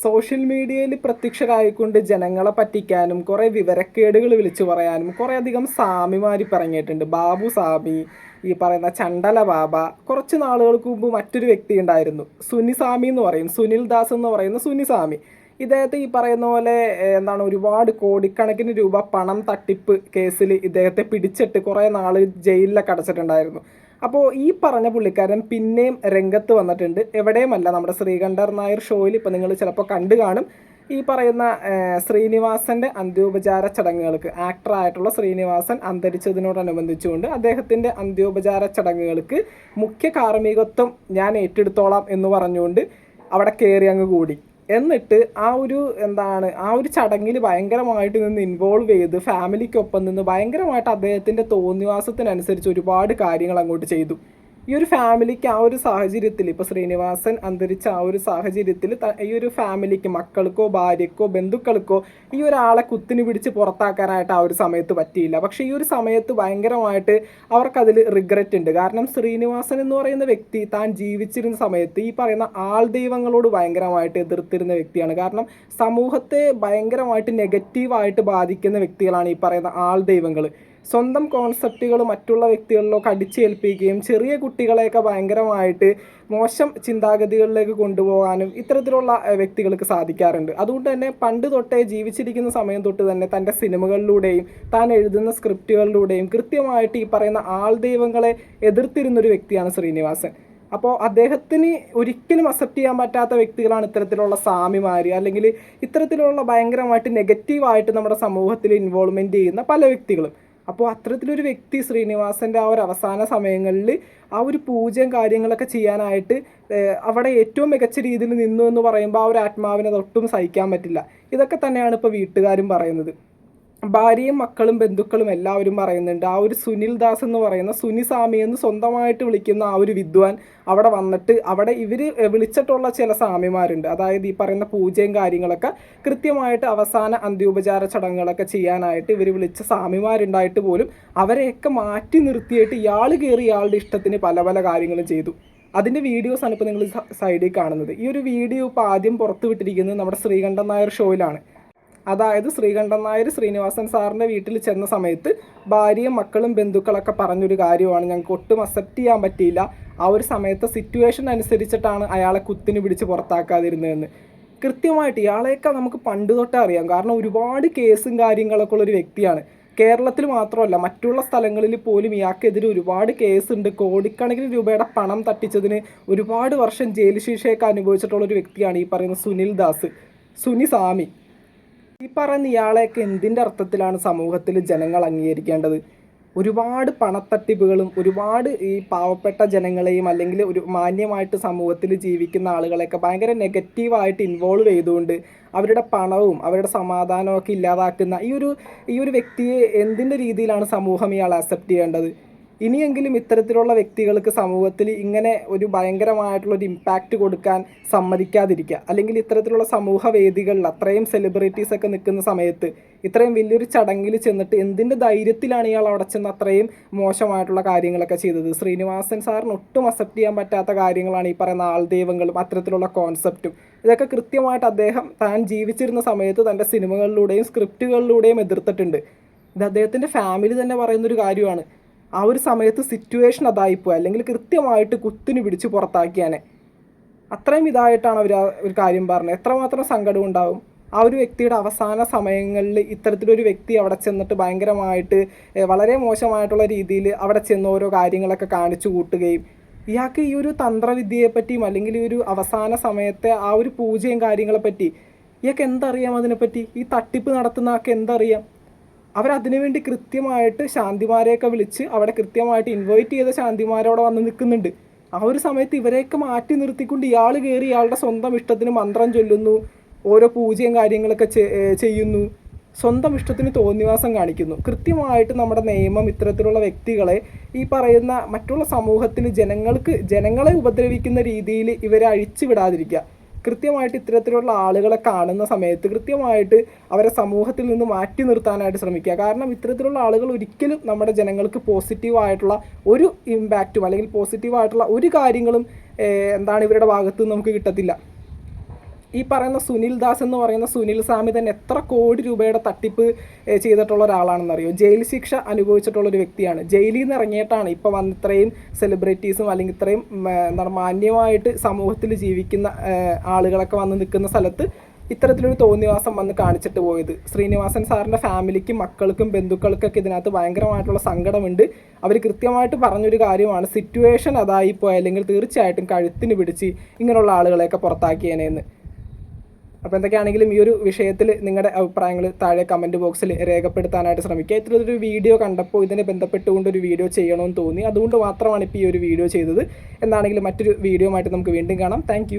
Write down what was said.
Social മീഡിയയിൽ പ്രത്യക്ഷരായിക്കൊണ്ട് ജനങ്ങളെ പറ്റിക്കാനും കുറേ വിവരക്കേടുകൾ വിളിച്ചു പറയാനും കുറേ അധികം സാമിമാരി പറഞ്ഞിട്ടുണ്ട്. ബാബു സാമി ഈ പറയുന്ന ചണ്ടല ബാബ കുറച്ച് നാളുകൾക്ക് മുമ്പ് മറ്റൊരു വ്യക്തി ഉണ്ടായിരുന്നു. സുനി സാമി എന്ന് പറയും. സുനിൽ ദാസ് എന്ന് പറയുന്ന സുനി സാമി. ഇദ്ദേഹത്തെ ഈ പറയുന്ന പോലെ എന്താണ് ഒരുപാട് കോടിക്കണക്കിന് രൂപ പണം തട്ടിപ്പ് കേസിൽ ഇദ്ദേഹത്തെ പിടിച്ചിട്ട് കുറേ നാൾ ജയിലിലൊക്കെ അടച്ചിട്ടുണ്ടായിരുന്നു. അപ്പോൾ ഈ പറഞ്ഞ പുള്ളിക്കാരൻ പിന്നെയും രംഗത്ത് വന്നിട്ടുണ്ട്. എവിടെയുമല്ല നമ്മുടെ ശ്രീകണ്ഠർ നായർ ഷോയിൽ ഇപ്പോൾ നിങ്ങൾ ചിലപ്പോൾ കണ്ടു കാണും. ഈ പറയുന്ന ശ്രീനിവാസന്റെ അന്ത്യോപചാര ചടങ്ങുകൾക്ക് ആക്ടറായിട്ടുള്ള ശ്രീനിവാസൻ അന്തരിച്ചതിനോടനുബന്ധിച്ചുകൊണ്ട് അദ്ദേഹത്തിന്റെ അന്ത്യോപചാര ചടങ്ങുകൾക്ക് മുഖ്യ കാർമ്മികത്വം ഞാൻ ഏറ്റെടുത്തോളാം എന്ന് പറഞ്ഞുകൊണ്ട് അവിടെ കയറി അങ്ങ് കൂടി. എന്നിട്ട് ആ ഒരു എന്താണ് ആ ഒരു ചടങ്ങിൽ ഭയങ്കരമായിട്ട് നിന്ന് ഇൻവോൾവ് ചെയ്ത് ഫാമിലിക്കൊപ്പം നിന്ന് ഭയങ്കരമായിട്ട് അദ്ദേഹത്തിന്റെ തോന്നിവാസത്തിനനുസരിച്ച് ഒരുപാട് കാര്യങ്ങൾ അങ്ങോട്ട് ചെയ്തു. ഈ ഒരു ഫാമിലിക്ക് ആ ഒരു സാഹചര്യത്തിൽ ഇപ്പോൾ ശ്രീനിവാസൻ അന്തരിച്ച ആ ഒരു സാഹചര്യത്തിൽ ഈ ഒരു ഫാമിലിക്ക് മക്കൾക്കോ ഭാര്യക്കോ ബന്ധുക്കൾക്കോ ഈ ഒരാളെ കുത്തിന് പിടിച്ച് പുറത്താക്കാനായിട്ട് ആ ഒരു സമയത്ത് പറ്റിയില്ല. പക്ഷേ ഈ ഒരു സമയത്ത് ഭയങ്കരമായിട്ട് അവർക്കതിൽ റിഗ്രറ്റ് ഉണ്ട്. കാരണം ശ്രീനിവാസൻ എന്ന് പറയുന്ന വ്യക്തി താൻ ജീവിച്ചിരുന്ന സമയത്ത് ഈ പറയുന്ന ആൾ ദൈവങ്ങളോട് ഭയങ്കരമായിട്ട് എതിർത്തിരുന്ന വ്യക്തിയാണ്. കാരണം സമൂഹത്തെ ഭയങ്കരമായിട്ട് നെഗറ്റീവായിട്ട് ബാധിക്കുന്ന വ്യക്തികളാണ് ഈ പറയുന്ന ആൾ ദൈവങ്ങൾ സ്വന്തം കോൺസെപ്റ്റുകൾ മറ്റുള്ള വ്യക്തികളിലൊക്കെ അടിച്ചേൽപ്പിക്കുകയും ചെറിയ കുട്ടികളെയൊക്കെ ഭയങ്കരമായിട്ട് മോശം ചിന്താഗതികളിലേക്ക് കൊണ്ടുപോകാനും ഇത്തരത്തിലുള്ള വ്യക്തികൾക്ക് സാധിക്കാറുണ്ട്. അതുകൊണ്ട് തന്നെ പണ്ട് തൊട്ടേ ജീവിച്ചിരിക്കുന്ന സമയം തൊട്ട് തന്നെ തന്റെ സിനിമകളിലൂടെയും താൻ എഴുതുന്ന സ്ക്രിപ്റ്റുകളിലൂടെയും കൃത്യമായിട്ട് ഈ പറയുന്ന ആൾ ദൈവങ്ങളെ എതിർത്തിരുന്നൊരു വ്യക്തിയാണ് ശ്രീനിവാസൻ. അപ്പോൾ അദ്ദേഹത്തിന് ഒരിക്കലും അക്സെപ്റ്റ് ചെയ്യാൻ പറ്റാത്ത വ്യക്തികളാണ് ഇത്തരത്തിലുള്ള സാമിമാർ അല്ലെങ്കിൽ ഇത്തരത്തിലുള്ള ഭയങ്കരമായിട്ട് നെഗറ്റീവായിട്ട് നമ്മുടെ സമൂഹത്തിൽ ഇൻവോൾവ്മെന്റ് ചെയ്യുന്ന പല വ്യക്തികളും. അപ്പോൾ അത്തരത്തിലൊരു വ്യക്തി ശ്രീനിവാസന്റെ ആ ഒരു അവസാന സമയങ്ങളിൽ ആ ഒരു പൂജയും കാര്യങ്ങളൊക്കെ ചെയ്യാനായിട്ട് അവിടെ ഏറ്റവും മികച്ച രീതിയിൽ നിന്നു എന്ന് പറയുമ്പോൾ ആ ഒരു ആത്മാവിനെ ഒട്ടും സഹിക്കാൻ പറ്റില്ല. ഇതൊക്കെ തന്നെയാണ് ഇപ്പോൾ വീട്ടുകാരും പറയുന്നത്. ഭാര്യയും മക്കളും ബന്ധുക്കളും എല്ലാവരും പറയുന്നുണ്ട് ആ ഒരു സുനിൽ ദാസ് എന്ന് പറയുന്ന സുനി സ്വാമി എന്ന് സ്വന്തമായിട്ട് വിളിക്കുന്ന ആ ഒരു വിദ്വാൻ അവിടെ വന്നിട്ട് അവിടെ ഇവർ വിളിച്ചിട്ടുള്ള ചില സ്വാമിമാരുണ്ട് അതായത് ഈ പറയുന്ന പൂജയും കാര്യങ്ങളൊക്കെ കൃത്യമായിട്ട് അവസാന അന്ത്യോപചാര ചടങ്ങുകളൊക്കെ ചെയ്യാനായിട്ട് ഇവർ വിളിച്ച സ്വാമിമാരുണ്ടായിട്ട് പോലും അവരെയൊക്കെ മാറ്റി നിർത്തിയിട്ട് ഇയാൾ കയറി ഇയാളുടെ ഇഷ്ടത്തിന് പല പല കാര്യങ്ങളും ചെയ്തു. അതിന്റെ വീഡിയോസാണ് ഇപ്പോൾ നിങ്ങൾ സൈഡിൽ കാണുന്നത്. ഈ ഒരു വീഡിയോ ഇപ്പോൾ ആദ്യം പുറത്തു വിട്ടിരിക്കുന്നത് നമ്മുടെ ശ്രീകണ്ഠൻ നായർ ഷോയിലാണ്. അതായത് ശ്രീകണ്ഠൻ നായർ ശ്രീനിവാസൻ സാറിന്റെ വീട്ടിൽ ചെന്ന സമയത്ത് ഭാര്യയും മക്കളും ബന്ധുക്കളൊക്കെ പറഞ്ഞൊരു കാര്യമാണ് ഞങ്ങൾക്ക് ഒട്ടും അക്സെപ്റ്റ് ചെയ്യാൻ പറ്റിയില്ല. ആ ഒരു സമയത്തെ സിറ്റുവേഷൻ അനുസരിച്ചിട്ടാണ് അയാളെ കുത്തിന് പിടിച്ച് പുറത്താക്കാതിരുന്നതെന്ന്. കൃത്യമായിട്ട് ഇയാളെയൊക്കെ നമുക്ക് പണ്ട് തൊട്ടേ അറിയാം. കാരണം ഒരുപാട് കേസും കാര്യങ്ങളൊക്കെ ഉള്ളൊരു വ്യക്തിയാണ്. കേരളത്തിൽ മാത്രമല്ല മറ്റുള്ള സ്ഥലങ്ങളിൽ പോലും ഇയാൾക്കെതിരെ ഒരുപാട് കേസുണ്ട്. കോടിക്കണക്കിന് രൂപയുടെ പണം തട്ടിച്ചതിന് ഒരുപാട് വർഷം ജയിൽ ശിക്ഷയൊക്കെ അനുഭവിച്ചിട്ടുള്ള ഒരു വ്യക്തിയാണ് ഈ പറയുന്ന സുനിൽ ദാസ്. സുനി സ്വാമി. ഈ പറയുന്ന ഇയാളെയൊക്കെ എന്തിന്റെ അർത്ഥത്തിലാണ് സമൂഹത്തിൽ ജനങ്ങൾ അംഗീകരിക്കേണ്ടത്? ഒരുപാട് പണത്തട്ടിപ്പുകളും ഒരുപാട് ഈ പാവപ്പെട്ട ജനങ്ങളെയും അല്ലെങ്കിൽ ഒരു മാന്യമായിട്ട് സമൂഹത്തിൽ ജീവിക്കുന്ന ആളുകളെയൊക്കെ ഭയങ്കര നെഗറ്റീവായിട്ട് ഇൻവോൾവ് ചെയ്തുകൊണ്ട് അവരുടെ പണവും അവരുടെ സമാധാനവും ഒക്കെ ഇല്ലാതാക്കുന്ന ഈ ഒരു ഈ ഒരു വ്യക്തിയെ എന്തിന്റെ രീതിയിലാണ് സമൂഹം ഇയാൾ അക്സെപ്റ്റ് ചെയ്യേണ്ടത്? ഇനിയെങ്കിലും ഇത്തരത്തിലുള്ള വ്യക്തികൾക്ക് സമൂഹത്തിൽ ഇങ്ങനെ ഒരു ഭയങ്കരമായിട്ടുള്ള ഒരു ഇമ്പാക്റ്റ് കൊടുക്കാൻ സമ്മതിക്കാതിരിക്കുക. അല്ലെങ്കിൽ ഇത്തരത്തിലുള്ള സമൂഹ വേദികളിൽ അത്രയും സെലിബ്രിറ്റീസ് ഒക്കെ നിൽക്കുന്ന സമയത്ത് ഇത്രയും വലിയൊരു ചടങ്ങിൽ ചെന്നിട്ട് എന്തിന്റെ ധൈര്യത്തിലാണ് ഇയാൾ അവിടെ ചെന്ന് അത്രയും മോശമായിട്ടുള്ള കാര്യങ്ങളൊക്കെ ചെയ്തത്? ശ്രീനിവാസൻ സാറിന് ഒട്ടും അക്സെപ്റ്റ് ചെയ്യാൻ പറ്റാത്ത കാര്യങ്ങളാണ് ഈ പറയുന്ന ആൾ ദൈവങ്ങളും അത്തരത്തിലുള്ള കോൺസെപ്റ്റും ഇതൊക്കെ കൃത്യമായിട്ട് അദ്ദേഹം താൻ ജീവിച്ചിരുന്ന സമയത്ത് തന്റെ സിനിമകളിലൂടെയും സ്ക്രിപ്റ്റുകളിലൂടെയും എതിർത്തിട്ടുണ്ട്. ഇത് അദ്ദേഹത്തിന്റെ ഫാമിലി തന്നെ പറയുന്നൊരു കാര്യമാണ്. ആ ഒരു സമയത്ത് സിറ്റുവേഷൻ അതായിപ്പോയി. അല്ലെങ്കിൽ കൃത്യമായിട്ട് കുത്തിന് പിടിച്ച് പുറത്താക്കിയാനെ. അത്രയും ഇതായിട്ടാണ് അവർ ഒരു കാര്യം പറഞ്ഞത്. എത്രമാത്രം സങ്കടം ഉണ്ടാവും. ആ ഒരു വ്യക്തിയുടെ അവസാന സമയങ്ങളിൽ ഇത്തരത്തിലൊരു വ്യക്തി അവിടെ ചെന്നിട്ട് ഭയങ്കരമായിട്ട് വളരെ മോശമായിട്ടുള്ള രീതിയിൽ അവിടെ ചെന്ന് ഓരോ കാര്യങ്ങളൊക്കെ കാണിച്ചു കൂട്ടുകയും ഇയാൾക്ക് ഈ ഒരു തന്ത്രവിദ്യയെപ്പറ്റിയും അല്ലെങ്കിൽ ഈ ഒരു അവസാന സമയത്തെ ആ ഒരു പൂജയും കാര്യങ്ങളെപ്പറ്റി ഇയാൾക്ക് എന്തറിയാം അതിനെപ്പറ്റി? ഈ തട്ടിപ്പ് നടത്തുന്ന ആൾക്ക് എന്തറിയാം? അവരതിനുവേണ്ടി കൃത്യമായിട്ട് ശാന്തിമാരെയൊക്കെ വിളിച്ച് അവിടെ കൃത്യമായിട്ട് ഇൻവൈറ്റ് ചെയ്ത ശാന്തിമാരവിടെ വന്ന് നിൽക്കുന്നുണ്ട്. ആ ഒരു സമയത്ത് ഇവരെയൊക്കെ മാറ്റി നിർത്തിക്കൊണ്ട് ഇയാൾ കയറി ഇയാളുടെ സ്വന്തം ഇഷ്ടത്തിന് മന്ത്രം ചൊല്ലുന്നു ഓരോ പൂജയും കാര്യങ്ങളൊക്കെ ചെയ്യുന്നു. സ്വന്തം ഇഷ്ടത്തിന് തോന്നിവാസം കാണിക്കുന്നു. കൃത്യമായിട്ട് നമ്മുടെ നിയമം ഇത്തരത്തിലുള്ള വ്യക്തികളെ ഈ പറയുന്ന മറ്റുള്ള സമൂഹത്തിൽ ജനങ്ങൾക്ക് ജനങ്ങളെ ഉപദ്രവിക്കുന്ന രീതിയിൽ ഇവരെ അഴിച്ചു വിടാതിരിക്കുക കൃത്യമായിട്ട് ഇത്തരത്തിലുള്ള ആളുകളെ കാണുന്ന സമയത്ത് കൃത്യമായിട്ട് അവരെ സമൂഹത്തിൽ നിന്ന് മാറ്റി നിർത്താനായിട്ട് ശ്രമിക്കുക. കാരണം ഇത്തരത്തിലുള്ള ആളുകൾ ഒരിക്കലും നമ്മുടെ ജനങ്ങൾക്ക് പോസിറ്റീവായിട്ടുള്ള ഒരു ഇമ്പാക്റ്റും അല്ലെങ്കിൽ പോസിറ്റീവായിട്ടുള്ള ഒരു കാര്യങ്ങളും എന്താണ് ഇവരുടെ ഭാഗത്ത് നമുക്ക് കിട്ടത്തില്ല. ഈ പറയുന്ന സുനിൽ ദാസ് എന്ന് പറയുന്ന സുനിൽ സ്വാമി തന്നെ എത്ര കോടി രൂപയുടെ തട്ടിപ്പ് ചെയ്തിട്ടുള്ള ഒരാളാണെന്നറിയോ? ജയിൽ ശിക്ഷ അനുഭവിച്ചിട്ടുള്ള ഒരു വ്യക്തിയാണ്. ജയിലിൽ നിന്ന് ഇറങ്ങിയിട്ടാണ് ഇപ്പോൾ വന്ന് ഇത്രയും സെലിബ്രിറ്റീസും അല്ലെങ്കിൽ ഇത്രയും എന്താണ് മാന്യമായിട്ട് സമൂഹത്തിൽ ജീവിക്കുന്ന ആളുകളൊക്കെ വന്ന് നിൽക്കുന്ന സ്ഥലത്ത് ഇത്തരത്തിലൊരു തോന്നിവാസം വന്ന് കാണിച്ചിട്ട് പോയത്. ശ്രീനിവാസൻ സാറിന്റെ ഫാമിലിക്കും മക്കൾക്കും ബന്ധുക്കൾക്കൊക്കെ ഇതിനകത്ത് ഭയങ്കരമായിട്ടുള്ള സങ്കടമുണ്ട്. അവർ കൃത്യമായിട്ട് പറഞ്ഞൊരു കാര്യമാണ് സിറ്റുവേഷൻ അതായിപ്പോയി അല്ലെങ്കിൽ തീർച്ചയായിട്ടും കഴുത്തിന് പിടിച്ച് ഇങ്ങനെയുള്ള ആളുകളെയൊക്കെ പുറത്താക്കിയേനെന്ന് അപ്പോൾ എന്തൊക്കെയാണെങ്കിലും ഈ ഒരു വിഷയത്തിൽ നിങ്ങളുടെ അഭിപ്രായങ്ങൾ താഴെ കമന്റ് ബോക്സിൽ രേഖപ്പെടുത്താനായിട്ട് ശ്രമിക്കുക. ഇത്തരത്തിലൊരു വീഡിയോ കണ്ടപ്പോൾ ഇതിനെ ബന്ധപ്പെട്ടുകൊണ്ട് ഒരു വീഡിയോ ചെയ്യണമെന്ന് തോന്നി. അതുകൊണ്ട് മാത്രമാണ് ഇപ്പോൾ ഈ ഒരു വീഡിയോ ചെയ്തത്. എന്താണെങ്കിലും മറ്റൊരു വീഡിയോ ആയിട്ട് നമുക്ക് വീണ്ടും കാണാം. താങ്ക്